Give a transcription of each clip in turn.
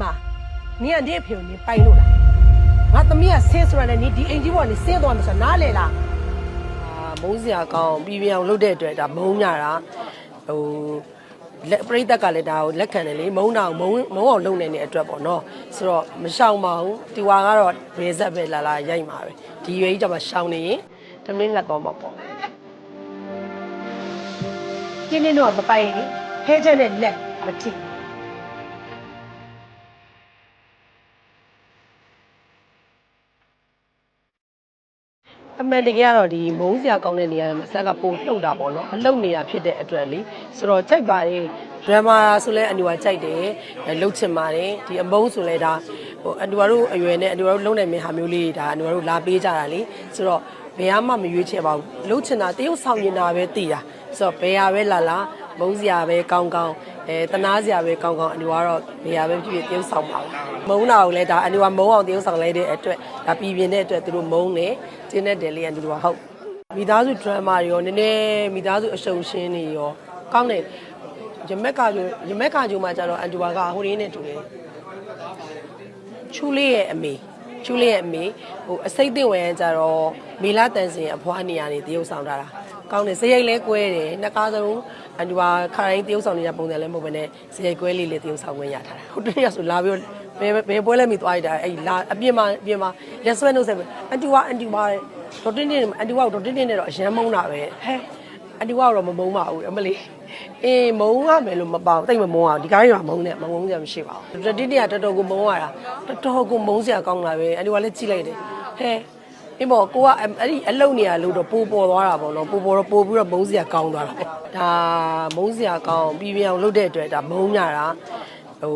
မနင်ကဒီအဖေကိုနင်ပိုင်လို့လားငါသမီးကဆင်းဆိုရတဲ့နင်ဒီအိမ်ကြီးပေါ်ကနေဆင်းသွားမှဆိုနားလေလားအာမုန်းစရာကောင်းပြီးပြအောင်လုပ်တဲ့အတွက်ဒါမုန်းညာတာဟိုလက်ပရိသတ်ကလည်းဒါကိုလက်ခံတယ်လေမုန်းတာကိုမုန်းမုန်းအောင်လုပ်နေတဲ့အတွက်ပေါ့နော်ဆိုတော့မရှောင်ပါဘူးတီဝါကတော့ဘယ်ဆက်ပဲလာလာရိုက်မှာပဲဒီရွေးကြီးကျမှရှောင်နေရင်တမင်းငတ်တော့မှာပေါ့ကျင်းနေတော့မပိုင်ရင်ဟဲချက်နဲ့လက်မထိ အမှန်တကယ်ကတော့ဒီမုန်းစရာကောင်းတဲ့နေရာမှာဆက်ကပိုလှုပ်တာပေါ့နော်အလှုပ်နေတာဖြစ်တဲ့အတွက်လေဆိုတော့ကြိုက်ပါလေဒရမာဆိုလဲအန်ဒီဝါကြိုက်တယ်လှုပ်ချင်ပါတယ်ဒီအမုန်းဆိုလဲဒါဟိုအန်ဒီဝါတို့အရွယ်နဲ့အန်ဒီဝါတို့လုံနိုင်မယ့်ဟာမျိုးလေးဒါအန်ဒီဝါတို့လာပေးကြတာလေဆိုတော့ဘယ်မှမရွေးချယ်ပါဘူးလှုပ်ချင်တာတရုပ်ဆောင်နေတာပဲတည်တာဆိုတော့ဘယ်ဟာပဲလာလာမုန်းစရာပဲကောင်းကောင်း အဲတနာစရာပဲကောင်းကောင်းအန်ဒီဝါကတော့ဘယ်ဟာပဲဖြစ်ဖြစ်တရုပ်ဆောင်ပါဘူးမုန်းတာကိုလဲဒါအန်ဒီဝါမုန်းအောင်တရုပ်ဆောင်လိုက်တဲ့အတွက်ဒါပြည်ပြင်းတဲ့အတွက်သူတို့မုန်းတယ်ကျင်းတဲ့တယ်လေးအန်ဒီဝါဟုတ်မိသားစု drama တွေရောနည်းနည်းမိသားစုအရှုံရှင်းတွေရောကောင်းတယ်ရမက်ကကြိုရမက်ကကြိုမှာကျတော့အန်တူဘာကဟိုရင်းနဲ့တူတယ်ချူလေးရဲ့အမေချူလေးရဲ့အမေဟိုအစိတ်သိဝင်ကျတော့မေလာတန်စင်အဖွားနေရာနေတရုပ်ဆောင်ထားတာ ကောင်းတယ်စရိတ်လဲကွဲတယ်နှစ်ကားစုံအန်တူဘာခါတိုင်းတရုပ်ဆောင်နေတဲ့ပုံစံလည်းမဟုတ်ဘဲနဲ့စရိတ်ကွဲလေးလေးတရုပ်ဆောင်ခွင့်ရထားတာဟိုတနေ့ကဆိုလာပြီးတော့ဘယ်ဘယ်ပွဲလဲမိသွားရတာအဲ့လာအပြင်မှာအပြင်မှာ restaurant လို့ဆက်အန်တူဘာအန်တူဘာဒေါ်တင်းတင်းအန်တူဘာဒေါ်တင်းတင်းနဲ့တော့အရန်မုန်းတာပဲဟဲအန်တူဘာတော့မမုန်းပါဘူးအမလေးအေးမုန်းရမယ်လို့မပေါတိတ်မမုန်းအောင်ဒီကားကြီးကမုန်းနဲ့မမုန်းစရာမရှိပါဘူးဒေါ်တင်းတင်းကတော်တော်ကိုမုန်းရတာတော်တော်ကိုမုန်းစရာကောင်းတာပဲအန်တူဘာလည်းကြည့်လိုက်တယ်ဟဲ အေးပေါ့ကိုကအဲ့ဒီအလုံနေရလို့တော့ပိုပေါ်သွားတာပေါ့နော်ပိုပေါ်တော့ပိုပြီးတော့မုန်းစရာကောင်းသွားတာပေါ့ဒါမုန်းစရာကောင်းပြီးပြအောင်လုပ်တဲ့အတွက်ဒါမုန်းညာတာဟို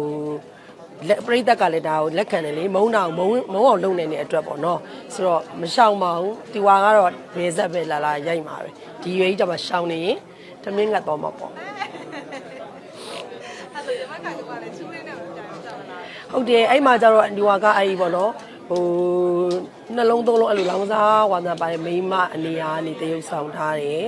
လက်ပရိသတ်ကလည်းဒါကိုလက်ခံတယ်လေမုန်းတာကိုမုန်းမုန်းအောင်လုပ်နေတဲ့အတွက်ပေါ့နော်ဆိုတော့မရှောင်ပါဘူးတီဝါကတော့ဘယ်ဆက်ပဲလာလာရိုက်မှာပဲဒီရွေးကြီးကျမှရှောင်နေရင်တမင်းငတ်တော့မှာပေါ့ဟုတ်တယ်အဲ့မှာကျတော့ဒီဝါကအဲ့ဒီပေါ့နော်ဟို နှလုံးသုံးလုံးအဲ့လိုလောင်စားဝါသာပါတယ်မိန်းမအနေအားနေတရုပ်ဆောင်ထားတယ်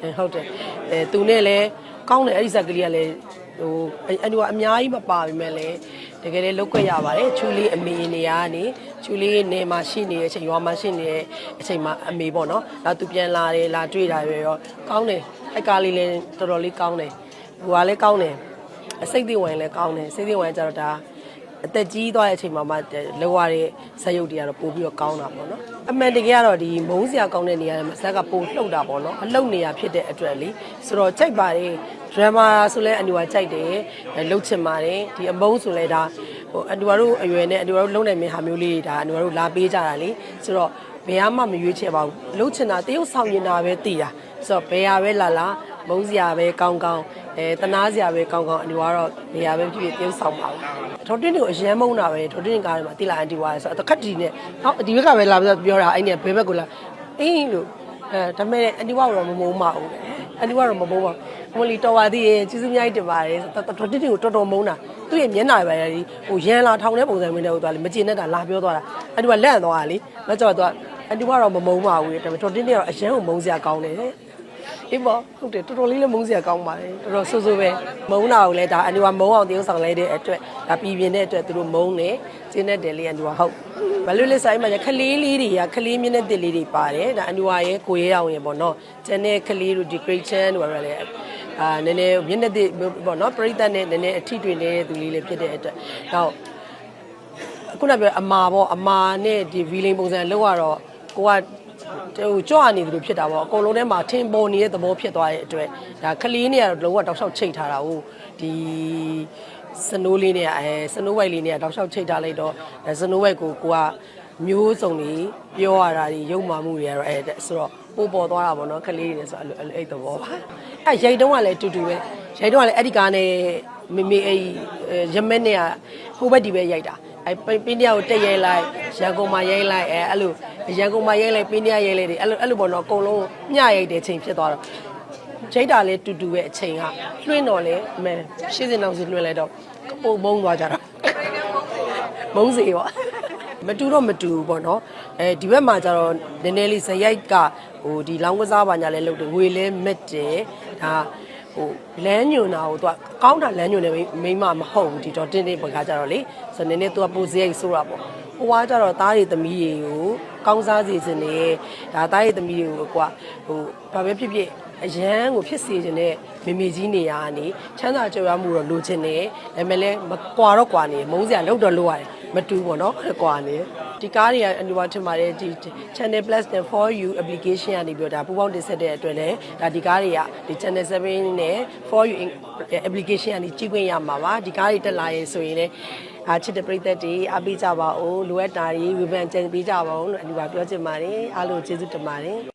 အဲဟုတ်တယ်အဲသူနဲ့လည်းကောင်းတယ်အဲ့ဒီဇက်ကလေးကလည်းဟိုအဲ့ဒီကအများကြီးမပါပြီမဲ့လည်းတကယ်လည်းလုတ်ခွက်ရပါတယ်ချူလေးအမေနေရာကနေချူလေးနေမှာရှိနေတဲ့အချိန်ရွာမှာရှိနေတဲ့အချိန်မှာအမေပေါ့နော်လာသူပြန်လာတယ်လာတွေ့တာပဲရောကောင်းတယ်အဲ့ကားလေးလည်းတော်တော်လေးကောင်းတယ်ဟိုကလည်းကောင်းတယ်အစိတ်သိဝင်လည်းကောင်းတယ်စိတ်သိဝင်ကျတော့ဒါ အသက်ကြီးသွားတဲ့အချိန်မှာမှလောရတဲ့ဆက်ရုပ်တွေကတော့ပို့ပြီးတော့ကောင်းတာပေါ့နော်အမှန်တကယ်ကတော့ဒီမုန်းစရာကောင်းတဲ့နေရာမှာဇက်ကပို့လှုပ်တာပေါ့နော်အလှုပ်နေရဖြစ်တဲ့အတွက်လေဆိုတော့ကြိုက်ပါတယ်ဒရမာဆိုလဲအန်ဒီဝါကြိုက်တယ်လှုပ်ချင်ပါတယ်ဒီအမုန်းဆိုလဲဒါဟိုအန်ဒီဝါတို့အရွယ်နဲ့အန်ဒီဝါတို့လုံနိုင်မယ့်ဟာမျိုးလေးတွေဒါအန်ဒီဝါတို့လာပေးကြတာလေဆိုတော့ဘယ်မှမရွေးချယ်ပါဘူးလှုပ်ချင်တာတရုပ်ဆောင်နေတာပဲတည်တာဆိုတော့ဘယ်ဟာပဲလာလာမုန်းစရာပဲကောင်းကောင်း အဲတနာစရာပဲကောင်းကောင်းအန်ဒီဝါတော့ဘယ်ဟာပဲဖြစ်ဖြစ်တရုပ်ဆောင်ပါဘူးဒေါ်တင်းတွေကိုအရန်မုန်းတာပဲဒေါ်တင်းကားထဲမှာတိလာအန်ဒီဝါဆိုတော့တခက်တီနဲ့ဟောဒီဘက်ကပဲလာပြီးပြောတာအဲ့နဲ့ဘယ်ဘက်ကိုလာအင်းလို့အဲဒါမဲ့အန်ဒီဝါတော့မမုန်းပါဘူးအန်ဒီဝါတော့မမုန်းပါဘူးအမလီတော်ပါသေးရဲ့ကျေးဇူးအများကြီးတင်ပါတယ်ဒေါ်တင်းတွေကိုတော်တော်မုန်းတာသူ့ရဲ့မျက်နှာပဲလေဟိုရန်လာထောင်တဲ့ပုံစံမျိုးနဲ့ဟိုသွားလေမကျင်နဲ့တာလာပြောသွားတာအန်ဒီဝါလက်သွားတာလေလက်ကြောတော့အန်ဒီဝါတော့မမုန်းပါဘူးဒါပေမဲ့ဒေါ်တင်းတွေကတော့အရန်ကိုမုန်းစရာကောင်းတယ် အေးပေါ့ဟုတ်တယ်တော်တော်လေးလည်းမုန်းစရာကောင်းပါတယ်တော်တော်ဆိုးဆိုးပဲမုန်းတာကိုလည်းဒါအန်ဒီဝါမုန်းအောင်တရုပ်ဆောင်လိုက်တဲ့အတွက်ဒါပြည်ပြင်းတဲ့အတွက်သူတို့မုန်းတယ်ကျင်းတဲ့တယ်လေးအန်ဒီဝါဟုတ်ဘာလို့လဲဆိုင်မှာခလေးလေးတွေကခလေးမြင့်တဲ့တစ်လေးတွေပါတယ်ဒါအန်ဒီဝါရဲ့ကိုရဲအောင်ရဲ့ပေါ့နော်ကျန်တဲ့ခလေးတို့ decoration တို့ဘာလဲလဲအာနည်းနည်းမျက်နှာတစ်ပေါ့နော်ပရိသတ်နဲ့နည်းနည်းအထီးတွင်နေတဲ့သူလေးလေးဖြစ်တဲ့အတွက်တော့ခုနပြောအမာပေါ့အမာနဲ့ဒီ villain ပုံစံလောက်ရတော့ကိုက ဟိုကြော့အနေသူဖြစ်တာပေါ့အကုန်လုံးထဲမှာထင်ပေါ်နေတဲ့သဘောဖြစ်သွားတဲ့အတွက်ဒါခလေးနေရတော့လုံးဝတောက်လျှောက်ချိတ်ထားတာဟုတ်ဒီစနိုးလေးနဲ့အဲစနိုးဝိုက်လေးနဲ့တောက်လျှောက်ချိတ်ထားလိုက်တော့စနိုးဝိုက်ကိုကိုကမျိုးစုံတွေပြောရတာတွေရုပ်မာမှုတွေကတော့အဲဆိုတော့ပို့ပေါ်သွားတာပေါ့နော်ခလေးတွေဆိုအဲ့လိုအဲ့သဘောပါအဲရိတ်တုံးကလည်းတူတူပဲရိတ်တုံးကလည်းအဲ့ဒီကားနဲ့မေမေအဲ့ရမက်နဲ့ဟိုဘက်ဒီပဲရိုက်တာ အဲပင်းတရားကိုတက်ရိုက်လိုက်ရန်ကုန်မှာရိုက်လိုက်အဲအဲ့လိုရန်ကုန်မှာရိုက်လိုက်ပင်းတရားရိုက်လိုက်တယ်အဲ့လိုအဲ့လိုပေါ့နော်အကုန်လုံးမျှရိုက်တဲ့ချိန်ဖြစ်သွားတော့ချိတ်တာလည်းတူတူပဲအချိန်ကလွှင့်တော့လေအမဲရှင်းစင်အောင်စီလွှင့်လိုက်တော့ပုံမုံသွားကြတာမုံစီပေါ့မတူတော့မတူဘူးပေါ့နော်အဲဒီဘက်မှာကျတော့နည်းနည်းလေးဇရိုက်ကဟိုဒီလောင်းကစားပါညာလဲလုပ်တယ်ငွေလဲမက်တယ်ဒါ ဟဟိုလမ်းညွန်တာကိုသူကကောင်းတာလမ်းညွန်တယ်မိမမဟုတ်ဘူးဒီတော့တင်းတင်းပကကြတော့လေဆိုတော့နည်းနည်းသူကပူစရိုက်ဆိုတာပေါ့ဟိုကကြတော့သားရီသမီးတွေကိုကောင်းစားစီစဉ်နေဒါသားရီသမီးတွေကိုကွာဟိုဘာပဲဖြစ်ဖြစ်အရန်ကိုဖြစ်စေခြင်းနဲ့မေမေကြီးနေရကနေချမ်းသာကြွယ်ဝမှုတော့လိုချင်တယ်ဒါပေမဲ့လည်းမကွာတော့ကွာနေမုန်းစရာလောက်တော့လိုရတယ် မတူဘူးပေါ့နော်ကွာနေဒီကားတွေကအတူပါထင်ပါတယ်ဒီ channel plus နဲ့ for you application ကနေပြီးတော့ဒါပူပေါင်းတင်ဆက်တဲ့အတွက်လည်းဒါဒီကားတွေကဒီ channel 7နဲ့ for you application ကနေကြည့်ခွင့်ရမှာပါဒီကားတွေတက်လာရင်ဆိုရင်လည်းအားချစ်တဲ့ပရိသတ်တွေအားပေးကြပါဦးလိုအပ်တာတွေဝေဖန်ကြံပေးကြပါဦးလို့အတူပါပြောချင်ပါတယ်အားလုံးကျေးဇူးတင်ပါတယ်